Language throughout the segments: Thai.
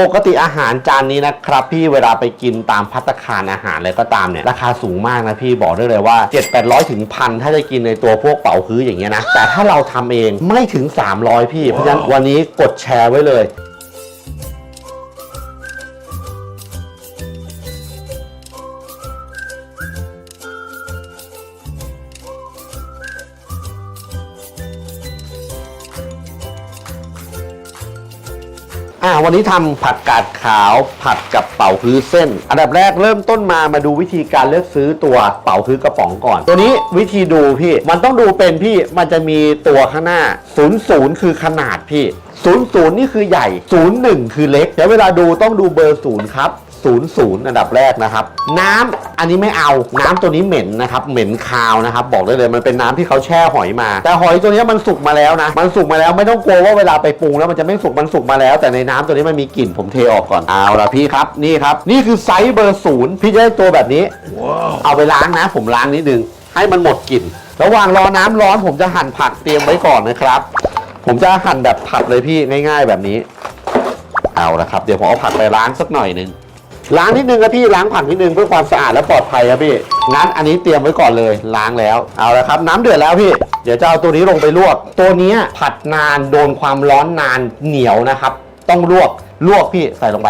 ปกติอาหารจานนี้นะครับพี่เวลาไปกินตามพัตตาคารอาหารอะไรก็ตามเนี่ยราคาสูงมากนะพี่บอกได้เลยว่า 7 8 0 0ถึงพันถ้าจะกินในตัวพวกเป๋าฮื้ออย่างเงี้ยนะแต่ถ้าเราทำเองไม่ถึง 300 พี่เพราะฉะนั้นวันนี้กดแชร์ไว้เลย อ่าวันนี้ทำผักกาดขาวผัดกับเป่าฮื้อเส้น อันดับแรกเริ่มต้นมามาดูวิธีการเลือกซื้อตัวเป่าฮื้อกระป๋องก่อน ตัวนี้วิธีดูพี่มันต้องดูเป็นพี่มันจะมีตัวข้างหน้า 00 คือขนาดพี่ 00 นี่คือใหญ่ 01 คือเล็กเดี๋ยวเวลาดูต้องดูเบอร์ 0 ครับ 00 อันดับแรกนะครับ น้ำอันนี้ไม่เอา น้ำตัวนี้เหม็นนะครับเหม็นคาวนะครับ บอกได้เลยมันเป็นน้ำที่เขาแช่หอยมา แต่หอยตัวนี้มันสุกมาแล้วนะมันสุกมาแล้วไม่ต้องกลัวว่าเวลาไปปรุงแล้วมันจะไม่สุกมันสุกมาแล้ว แต่ในน้ำตัวนี้มันมีกลิ่นผมเทออกก่อนเอาละพี่ครับนี่ครับ นี่คือไซส์เบอร์ศูนย์พี่จะได้ตัวแบบนี้ เอาไปล้างนะผมล้างนิดนึงให้มันหมดกลิ่นระหว่างรอน้ำร้อนผมจะหั่นผักเตรียมไว้ก่อนนะครับ ผมจะหั่นแบบผัดเลยพี่ง่าย ๆ แบบนี้ เอาละครับ เดี๋ยวผมเอาผักไปล้างสักหน่อยหนึง ล้างนิดนึงครับพี่ล้างผักนิดนึงเพื่อความสะอาดและปลอดภัยครับพี่งั้นอันนี้เตรียมไว้ก่อนเลยล้างแล้วเอาละครับ น้ำเดือดแล้วพี่เดี๋ยวจะเอาตัวนี้ลงไปลวก ตัวเนี้ยผัดนานโดนความร้อนนานเหนียวนะครับ ต้องลวกลวกพี่ใส่ลงไป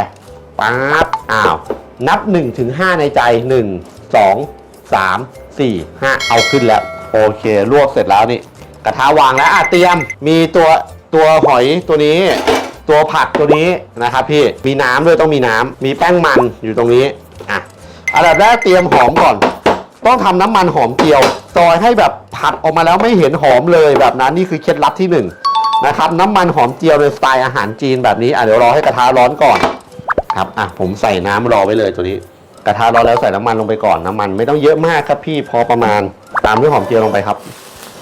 ปั๊บอ้าวนับ1ถึง5ในใจ 1 2 3 4 5 เอาขึ้นแล้ว โอเคลวกเสร็จแล้วนี่ กระทะวางแล้วอะเตรียมมีตัวตัวหอยตัวนี้ ตัวผักตัวนี้นะครับพี่มีน้ำด้วยต้องมีน้ำมีแป้งมันอยู่ตรงนี้อะอันดับแรกเตรียมหอมก่อน ต้องทำน้ำมันหอมเจียวซอยให้แบบผัดออกมาแล้วไม่เห็นหอมเลยแบบนั้นนี่คือเคล็ดลับที่หนึ่งนะครับน้ำมันหอมเจียวในสไตล์อาหารจีนแบบนี้อะเดี๋ยวรอให้กระทะร้อนก่อนครับอะผมใส่น้ำรอไว้เลยตัวนี้ กระทะร้อนแล้วใส่น้ำมันลงไปก่อนน้ำมัน ไม่ต้องเยอะมากครับพี่พอประมาณตามด้วยหอมเจียวลงไปครับ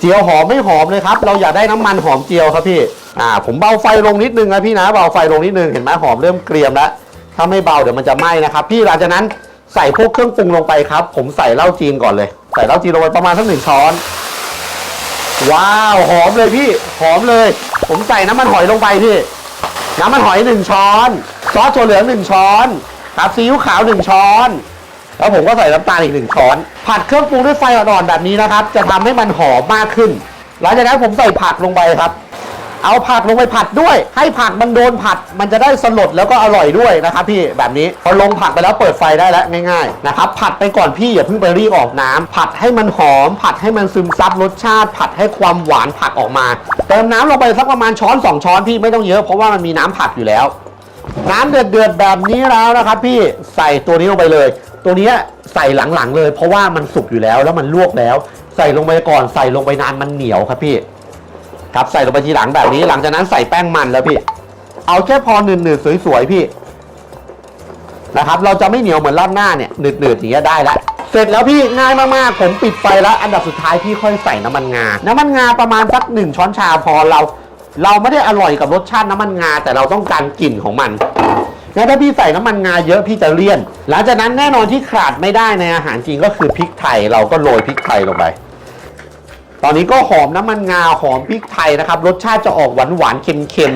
เจียวหอมไม่หอมเลยครับ เราอยากได้น้ำมันหอมเจียวครับพี่ อ่า ผมเบาไฟลงนิดนึงนะพี่นะ เบาไฟลงนิดนึง เห็นไหมหอมเริ่มเกรียมแล้ว ถ้าไม่เบาเดี๋ยวมันจะไหม้นะครับ พี่หลังจากนั้นใส่พวกเครื่องปรุงลงไปครับ ผมใส่เหล้าจีนก่อนเลย ใส่เหล้าจีนลงไปประมาณสักหนึ่งช้อน ว้าว หอมเลยพี่ หอมเลย ผมใส่น้ำมันหอยลงไปพี่ น้ำมันหอยหนึ่งช้อน ซอสถั่วเหลืองหนึ่งช้อน ครับซีอิ๊วขาวหนึ่งช้อน แล้วผมก็ใส่น้ำตาลอีกหนึ่งช้อน ผัดเครื่องปรุงด้วยไฟอ่อนๆแบบนี้นะครับ จะทำให้มันหอมมากขึ้น หลังจากนั้นผมใส่ผักลงไปครับ เอาผักลงไปผัดด้วย ให้ผักมันโดนผัด มันจะได้สลดแล้วก็อร่อยด้วยนะครับ พี่แบบนี้พอลงผักไปแล้วเปิดไฟได้แล้วง่ายๆนะครับผัดไปก่อนพี่อย่าเพิ่งไปรีบออกน้ำผัดให้มันหอม ผัดให้มันซึมซับรสชาติ ผัดให้ความหวานผักออกมา เติมน้ำลงไปสักประมาณช้อนสองช้อนพี่ไม่ต้องเยอะเพราะว่ามันมีน้ำผัดอยู่แล้วน้ำเดือดๆแบบนี้แล้วนะครับพี่ใส่ตัวนี้ลงไปเลย ตัวนี้ใส่หลังๆเลย เพราะว่ามันสุกอยู่แล้วแล้วมันลวกแล้ว ใส่ลงไปก่อนใส่ลงไปนานมันเหนียวครับพี่ ครับใส่ลงไปทีหลังแบบนี้ หลังจากนั้นใส่แป้งมันแล้วพี่ เอาแค่พอหนืดๆสวยๆพี่นะครับ เราจะไม่เหนียวเหมือนราดหน้าเนี่ยหนืดๆอย่างเงี้ยได้แล้วเสร็จแล้วพี่ง่ายมากๆผมปิดไฟแล้ว อันดับสุดท้ายพี่ค่อยใส่น้ำมันงา น้ำมันงาประมาณสักหนึ่งช้อนชาพอเรา เราไม่ได้อร่อยกับรสชาติน้ำมันงา แต่เราต้องการกลิ่นของมัน งั้นถ้าพี่ใส่น้ำมันงาเยอะพี่จะเลี่ยน หลังจากนั้นแน่นอนที่ขาดไม่ได้ในอาหารจีนก็คือพริกไทยเราก็โรยพริกไทยลงไป ตอนนี้ก็หอมน้ำมันงาหอมพริกไทยนะครับ รสชาติจะออกหวานหวานๆเค็ม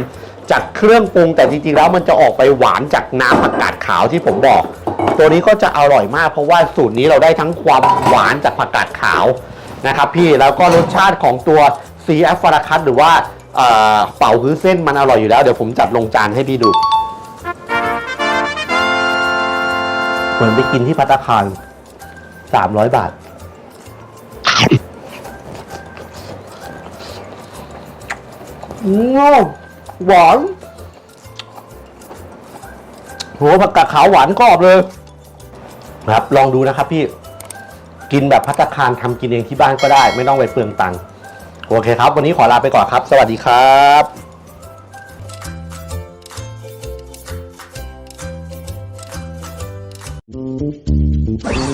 จากเครื่องปรุง แต่จริงๆแล้วมันจะออกไปหวานจากน้ำผักกาดขาวที่ผมบอก ตัวนี้ก็จะอร่อยมาก เพราะว่าสูตรนี้เราได้ทั้งความหวานจากผักกาดขาวนะครับ พี่แล้วก็รสชาติของตัวซีแอฟฟาราคัสหรือว่าเอ่อเป่าฮื้อเส้นมันอร่อยอยู่แล้วเดี๋ยวผมจัดลงจานให้พี่ดู มือนไปกินที่พัตตาคารสามร้อยบาทอืมหวานโหผักกาดขาวหวานกรอบเลย ครับ ลองดูนะครับพี่ กินแบบพัตตาคารทำกินเองที่บ้านก็ได้ ไม่ต้องไปเปลืองตังค์ โอเคครับ วันนี้ขอลาไปก่อนครับ สวัสดีครับ